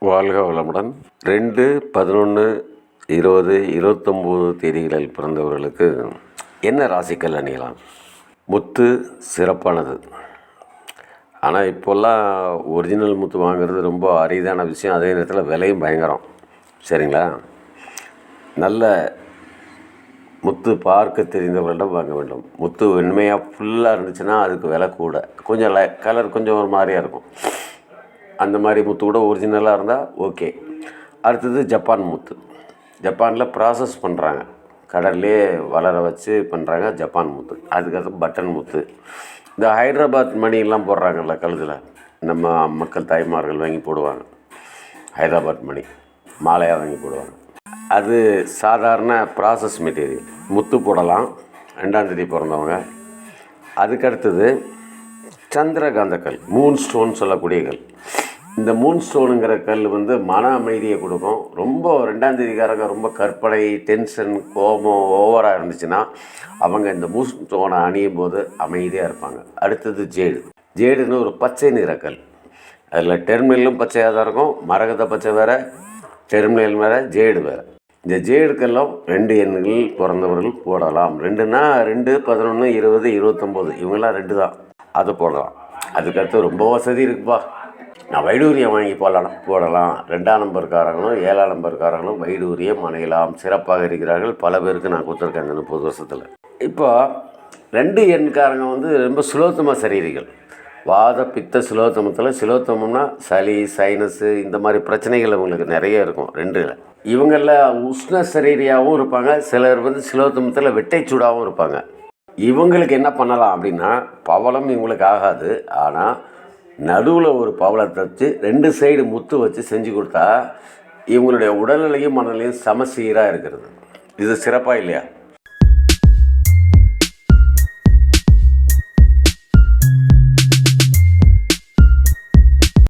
வாழ்க வளமுடன். ரெண்டு பதினொன்று இருபது இருபத்தொம்போது தேதிகளில் பிறந்தவர்களுக்கு என்ன ராசிக்கல் அணியலாம்? முத்து சிறப்பானது. ஆனால் இப்போல்லாம் ஒரிஜினல் முத்து வாங்குறது ரொம்ப அரிதான விஷயம். அதே நேரத்தில் விலையும் பயங்கரம். சரிங்களா? நல்ல முத்து பார்க்க தெரிந்தவர்களிடம் வாங்க வேண்டும். முத்து வெண்மையாக ஃபுல்லாக இருந்துச்சுன்னா அதுக்கு விலை கூட. கொஞ்சம் லை கலர் கொஞ்சம் ஒரு மாதிரியாக இருக்கும். அந்த மாதிரி முத்து கூட ஒரிஜினலாக இருந்தால் ஓகே அடுத்தது ஜப்பான் முத்து. ஜப்பானில் ப்ராசஸ் பண்ணுறாங்க கடல்லே வளர வச்சு பண்ணுறாங்க ஜப்பான் முத்து. அதுக்கடுத்து பட்டன் முத்து. இந்த ஹைதராபாத் மணியெல்லாம் போடுறாங்கல்ல கழுத்தில். நம்ம மக்கள் தாய்மார்கள் வாங்கி போடுவாங்க. ஹைதராபாத் மணி. மாலையாக வாங்கி போடுவாங்க. அது சாதாரண ப்ராசஸ் மெட்டீரியல் முத்து போடலாம். ரெண்டாந்தேதி பிறந்தவங்க. அதுக்கடுத்தது சந்திரகாந்த கல் மூன் ஸ்டோன் சொல்லக்கூடிய கல். இந்த மூன் ஸ்டோனுங்கிற கல் வந்து மன அமைதியை கொடுக்கும். ரொம்ப ரெண்டாம் தேதிக்காரங்க ரொம்ப கற்பனை டென்ஷன் கோபம் ஓவராக இருந்துச்சுன்னா அவங்க இந்த மூன் ஸ்டோனை அணியும் போது அமைதியாக இருப்பாங்க. அடுத்தது ஜேடு ஜேடுன்னு ஒரு பச்சை நிறக்கல் கல். அதில் டெர்மினலும் பச்சையாக தான் இருக்கும். மரகத பச்சை வேறு டெர்மினல் வேறு ஜேடு வேறு. இந்த ஜேடுக்கெல்லாம் ரெண்டு எண்கள் பிறந்தவர்கள் போடலாம். ரெண்டுன்னா ரெண்டு பதினொன்று இருபது இருபத்தொம்போது. இவங்கெல்லாம் ரெண்டு தான் அது போடலாம். அதுக்கடுத்து ரொம்ப வசதி இருக்குப்பா. நான் வைடூரியம் வாங்கி போடலாம் போடலாம். ரெண்டாம் நம்பர்காரங்களும் ஏழாம் நம்பர்காரங்களும் வைடூரியம் அணையலாம் சிறப்பாக இருக்கிறார்கள். பல பேருக்கு நான் கொடுத்துருக்கேன் இந்த முப்பது வருஷத்தில். இப்போ ரெண்டு எண்காரங்க வந்து ரொம்ப சுலோத்தம சரீரிகள் வாத பித்த சிலோத்தமத்தில் சுலோத்தமம்னா சளி சைனஸு இந்த மாதிரி பிரச்சனைகள் அவங்களுக்கு நிறைய இருக்கும் ரெண்டில். இவங்களில் உஷ்ண சரீரியாகவும் இருப்பாங்க சிலர் வந்து சிலோத்தமத்தில் வெட்டை சூடாகவும் இருப்பாங்க. இவங்களுக்கு என்ன பண்ணலாம் அப்படின்னா பவளம் இவங்களுக்கு ஆகாது. ஆனால் நடுவில் ஒரு பவளத்தை வச்சு ரெண்டு சைடு முத்து வச்சு செஞ்சு கொடுத்தா இவங்களுடைய உடல்நிலையும் மனநிலையும் சமசீராக இருக்கிறது. இது சிறப்பாக இல்லையா?